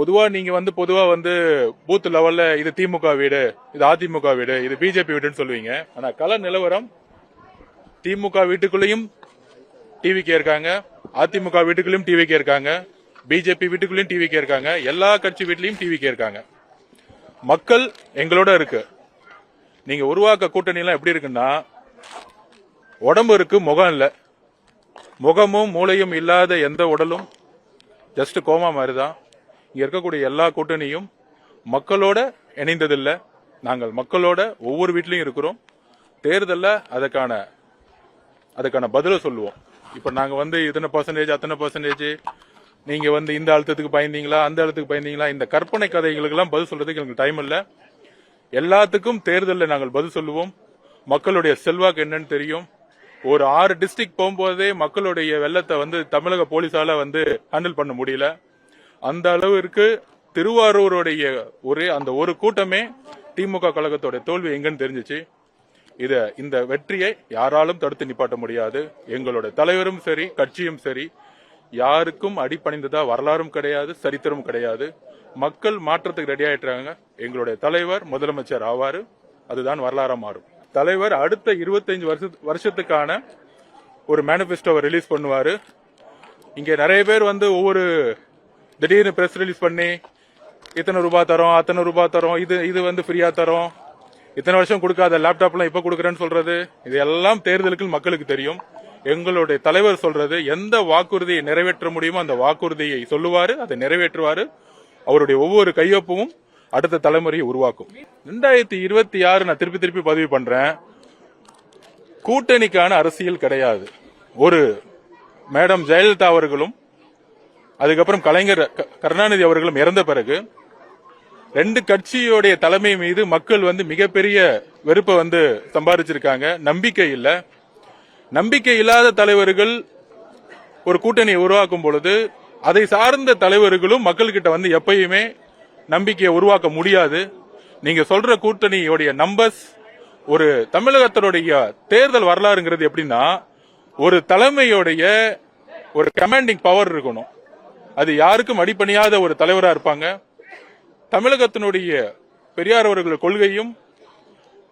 பொதுவா நீங்க வந்து பொதுவா வந்து பூத் லெவல்ல இது திமுக வீடு இது அதிமுக வீடு இது பிஜேபி வீடுன்னு சொல்லுவீங்க. ஆனா கள நிலவரம் திமுக வீட்டுக்குள்ளேயும் டிவிக்கே இருக்காங்க அதிமுக வீட்டுக்குள்ளேயும் டிவிக்கே இருக்காங்க பிஜேபி வீட்டுக்குள்ளேயும் டிவிக்கே இருக்காங்க எல்லா கட்சி வீட்லயும் டிவிக்கே இருக்காங்க. மக்கள் எங்களோட இருக்கு. நீங்க உருவாக்க கூட்டணி எல்லாம் எப்படி இருக்குன்னா உடம்பு இருக்கு முகம் இல்ல. முகமும் மூளையும் இல்லாத எந்த உடலும் ஜஸ்ட் கோமா மாதிரி தான் இங்க இருக்கக்கூடிய எல்லா கூட்டணியும் மக்களோட இணைந்ததில்லை. நாங்கள் மக்களோட ஒவ்வொரு வீட்லயும் இருக்கிறோம். தேர்தலில் அதுக்கான அதுக்கான பதிலை சொல்லுவோம். இப்போ நாங்கள் வந்து இத்தனை பர்சன்டேஜ் அத்தனை பர்சன்டேஜ் நீங்கள் வந்து இந்த அழுத்தத்துக்கு பயந்தீங்களா அந்த அழுத்தத்துக்கு பயந்தீங்களா இந்த கற்பனை கதைகளுக்கெல்லாம் பதில் சொல்றதுக்கு எங்களுக்கு டைம் இல்லை. எல்லாத்துக்கும் தேர்தலில் நாங்கள் பதில் சொல்லுவோம். மக்களுடைய செல்வாக்கு என்னன்னு தெரியும். ஒரு ஆறு டிஸ்ட்ரிக்ட் போகும்போதே மக்களுடைய வெள்ளத்தை வந்து தமிழக போலீஸால வந்து ஹேண்டில் பண்ண முடியல. அந்த அளவிற்கு திருவாரூருடைய ஒரே அந்த ஒரு கூட்டமே திமுக கழகத்தோட தோல்வி எங்கன்னு தெரிஞ்சுச்சு. இத இந்த வெற்றியை யாராலும் தடுத்து நிப்பாட்ட முடியாது. எங்களோட தலைவரும் சரி கட்சியும் சரி யாருக்கும் அடிப்பணிந்ததா வரலாறும் கிடையாது சரித்திரமும் கிடையாது. மக்கள் மாற்றத்துக்கு ரெடி ஆயிட்டாங்க. எங்களுடைய தலைவர் முதலமைச்சர் ஆவாரு. அதுதான் வரலாறா மாறும். தலைவர் அடுத்த 25 வருஷ வருஷத்துக்கான ஒரு மேனிபெஸ்டோவை ரிலீஸ் பண்ணுவாரு. இங்க நிறைய பேர் வந்து ஒவ்வொரு திடீர்னு ப்ரெஸ் ரிலீஸ் பண்ணி இத்தனை ரூபாய் தரோம் அத்தனை ரூபாய் தரோம் இது இது வந்து ஃப்ரீயா தரோம். இத்தனை வருஷம் கொடுக்காத லேப்டாப்லாம் இப்போ கொடுக்குறேன்னு சொல்றது இது எல்லாம் தேர்தலுக்கு மக்களுக்கு தெரியும். எங்களுடைய தலைவர் சொல்றது எந்த வாக்குறுதியை நிறைவேற்ற முடியுமோ அந்த வாக்குறுதியை சொல்லுவாரு அதை நிறைவேற்றுவாரு. அவருடைய ஒவ்வொரு கையொப்பமும் அடுத்த தலைமுறையை உருவாக்கும். ரெண்டாயிரத்தி இருபத்தி ஆறு நான் திருப்பி திருப்பி பதிவு பண்றேன். கூட்டணிக்கான அரசியல் கிடையாது. ஒரு மேடம் ஜெயலலிதா அவர்களும் அதுக்கப்புறம் கலைஞர் க- கருணாநிதி அவர்களும் இறந்த பிறகு ரெண்டு கட்சியோடைய தலைமை மீது மக்கள் வந்து மிகப்பெரிய வெறுப்பை வந்து சம்பாதிச்சிருக்காங்க நம்பிக்கை இல்லை. நம்பிக்கை இல்லாத தலைவர்கள் ஒரு கூட்டணியை உருவாக்கும் பொழுது அதை சார்ந்த தலைவர்களும் மக்கள்கிட்ட வந்து எப்பயுமே நம்பிக்கையை உருவாக்க முடியாது. நீங்க சொல்ற கூட்டணியோடைய நம்பர்ஸ் ஒரு தமிழகத்தினுடைய தேர்தல் வரலாறுங்கிறது எப்படின்னா ஒரு தலைமையோடைய ஒரு கமாண்டிங் பவர் இருக்கணும். அது யாருக்கும் அடிப்பணியாத ஒரு தலைவராக இருப்பாங்க. தமிழகத்தினுடைய பெரியார் அவர்கள் கொள்கையும்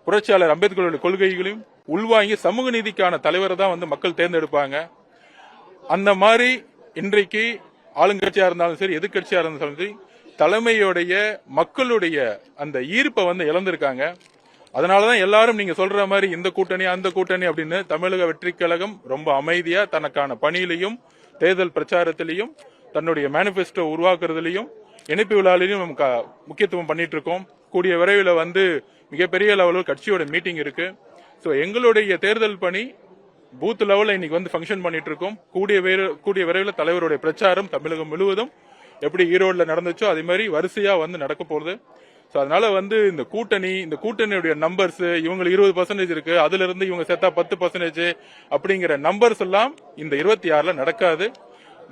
புரட்சியாளர் அம்பேத்கருடைய கொள்கைகளையும் உள்வாங்கி சமூக நீதிக்கான தலைவரை தான் வந்து மக்கள் தேர்ந்தெடுப்பாங்க. அந்த மாதிரி இன்றைக்கு ஆளுங்கட்சியா இருந்தாலும் சரி எதிர்க்கட்சியா இருந்தாலும் சரி தலைமையுடைய மக்களுடைய அந்த ஈர்ப்பை வந்து இழந்திருக்காங்க. அதனாலதான் எல்லாரும் நீங்க சொல்ற மாதிரி இந்த கூட்டணி அந்த கூட்டணி அப்படின்னு தமிழக வெற்றி கழகம் ரொம்ப அமைதியா தனக்கான பணியிலையும் தேர்தல் பிரச்சாரத்திலையும் தன்னுடைய மேனிபெஸ்டோ உருவாக்குறதுலையும் இணைப்பு விழாலையும் நம்ம க- முக்கியத்துவம் பண்ணிட்டு இருக்கோம் கூடிய விரைவில் வந்து மிகப்பெரிய லெவலில் கட்சியோட மீட்டிங் இருக்கு. ஸோ எங்களுடைய தேர்தல் பணி பூத் லெவலில் இன்னைக்கு வந்து ஃபங்க்ஷன் பண்ணிட்டு இருக்கோம் கூடிய கூடிய விரைவில் தலைவருடைய பிரச்சாரம் தமிழகம் முழுவதும் எப்படி ஈரோடில் நடந்துச்சோ அதே மாதிரி வரிசையாக வந்து நடக்க போகுது. ஸோ அதனால வந்து இந்த கூட்டணி இந்த கூட்டணியுடைய நம்பர்ஸ் இவங்களுக்கு இருபது பர்சன்டேஜ் இருக்கு. அதுல இருந்து இவங்க சேர்த்தா பத்து பர்சன்டேஜ் அப்படிங்கிற நம்பர்ஸ் எல்லாம் இந்த இருபத்தி ஆறுல நடக்காது.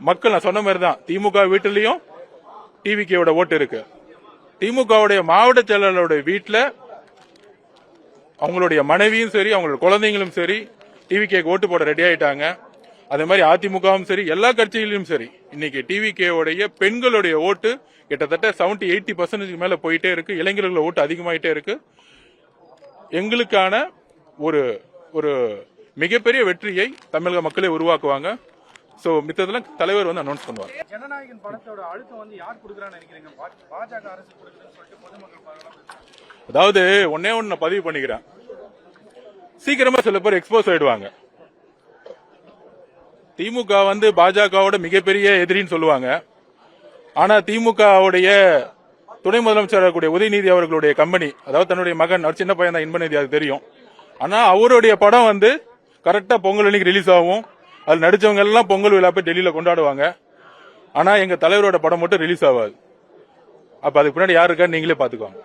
மக்கள் நான் சொன்ன மாதிரி தான் திமுக வீட்டிலையும் டிவிகேவோட ஓட்டு இருக்கு. திமுகவுடைய மாவட்ட செயலாளருடைய வீட்டில் அவங்களுடைய மனைவியும் சரி அவங்களோட குழந்தைங்களும் சரி டிவிகேக்கு ஓட்டு போட ரெடி ஆயிட்டாங்க. அதே மாதிரி அதிமுகவும் சரி எல்லா கட்சிகளிலும் சரி இன்னைக்கு டிவிகேவுடைய பெண்களுடைய ஓட்டு கிட்டத்தட்ட 70 எயிட்டி பர்சன்டேஜ் மேல போயிட்டே இருக்கு. இளைஞர்களோட ஓட்டு அதிகமாயிட்டே இருக்கு. எங்களுக்கான ஒரு ஒரு மிகப்பெரிய வெற்றியை தமிழக மக்களே உருவாக்குவாங்க. சோ மித்ததெல்லாம் தலைவர் வந்து அனௌன்ஸ் பண்ணுவார். ஜனநாயகன் படத்தோட அழுத்தம் வந்து யார் கொடுக்குறான்னு நினைக்கிறீங்க? பா- பாஜக அரசு கொடுக்குதுன்னு சொல்லிட்டு பொதுமக்கள் பார்க்கலாம் அதாவது ஒன்னே ஒன்னு நான் பதிவு பண்ணிக்கிறேன். சீக்கிரமா சில பேர் எக்ஸ்போஸ் ஆயிடுவாங்க. திமுக வந்து பாஜகவோட மிகப்பெரிய எதிரின்னு சொல்லுவாங்க. ஆனா திமுகவுடைய துணை முதலமைச்சர் கூடிய உதயநிதி அவர்களுடைய கம்பெனி அதாவது தன்னுடைய மகன் அவர் சின்ன பையன் தான் இன்பநிதி அது தெரியும். ஆனா அவருடைய படம் வந்து கரெக்டா பொங்கல் அன்னைக்கு ரிலீஸ் ஆகும். அது நடிச்சவங்க எல்லாம் பொங்கல் விழா போய் டெல்லியில கொண்டாடுவாங்க. ஆனா எங்க தலைவரோட படம் மட்டும் ரிலீஸ் ஆகாது. அப்ப அதுக்கு பின்னாடி யாரு இருக்கான்னு நீங்களே பாத்துக்கோங்க.